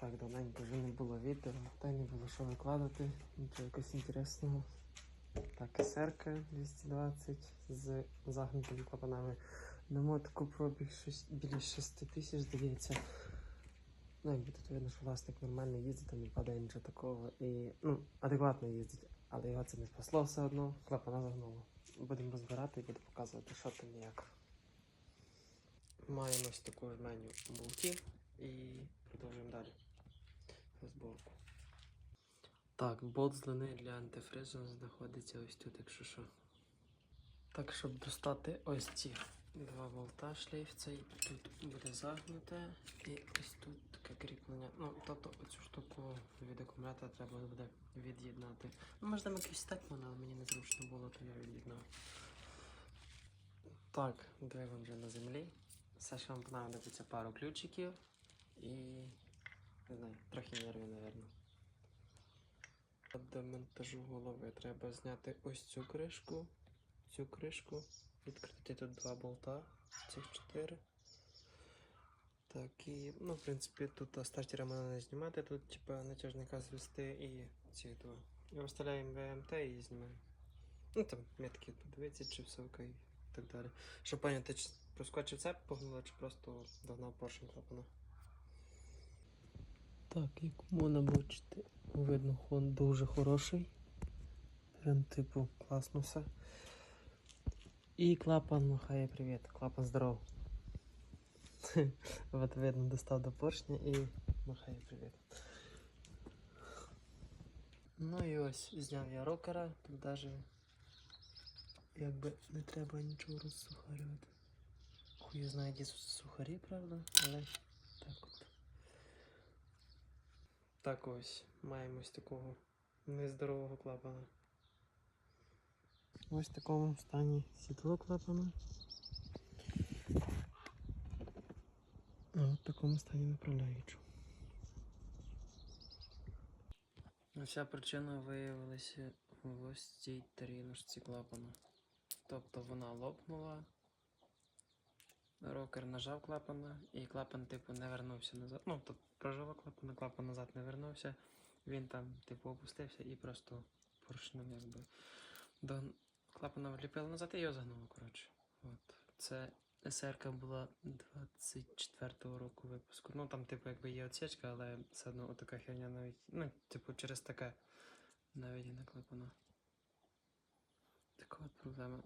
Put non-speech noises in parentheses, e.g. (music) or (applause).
Так, давненько вже не було відео, та й не було що викладати, нічого якось інтересного. Так, СРК 220 з загнутими клапанами. На мотику пробіг біля 6 тисяч, здається. Ну, якби тут видно, що власник нормально їздить, там не падає нічого такого. І, ну, адекватно їздить, але його це не спасло все одно, клапана загнуло. Будемо розбирати і буду показувати, що там і як. Маємо ось таку жменю болтів і продовжуємо далі розборку. Так, болт з длини для антифризу знаходиться ось тут, якщо що. Так, щоб достати ось ці два болта, шлейф цей тут буде загнуте, і ось тут таке кріплення. Ну, тобто оцю штуку від акумулятора треба буде від'єднати. Ну, там якийсь стекман, але мені незручно було, то я від'єднав. Так, двигун вже на землі. Все, що вам понадобиться пару ключиків і трохи нервів, напевно. До монтажу голови треба зняти ось цю кришку, цю кришку, відкрити тут два болта, цих чотири. Так, і, ну, в принципі, тут стартера можна не знімати, тут типа натяжника звести і ці два. І вставляємо ВМТ і знімаємо. Ну там метки подивитися, чи все окей і так далі. Щоб поняти, чи проскочив цеп погнуло, чи просто догнав поршень клапана. Так, як можна бачити, видно, хон дуже хороший. Прям типу класно все. І клапан махає привіт. Клапан здоров. (laughs) От видно, достав до поршня і махає привіт. Ну і ось зняв я рокера, тут навіть якби не треба нічого розсухарювати. Хуй знає, де сухарі, правда, але так от. Так ось, маємо ось такого нездорового клапана. Ось в такому стані світло клапана. А в такому стані направляючу. Вся причина виявилася в ось цій тарілочці клапана. Тобто вона лопнула, рокер нажав клапана, і клапан, типу, не вернувся назад. Ну, тобто прожив клапан, клапан назад не вернувся. Він там, типу, опустився і просто поршнем якби до клапана вліпило назад і його загнуло, коротше. От. Це СРК була 24-го року випуску. Ну там, типу, якби є отсічка, але все одно така херня навіть. Ну, типу, через таке навіть і на клапана. Така от проблема.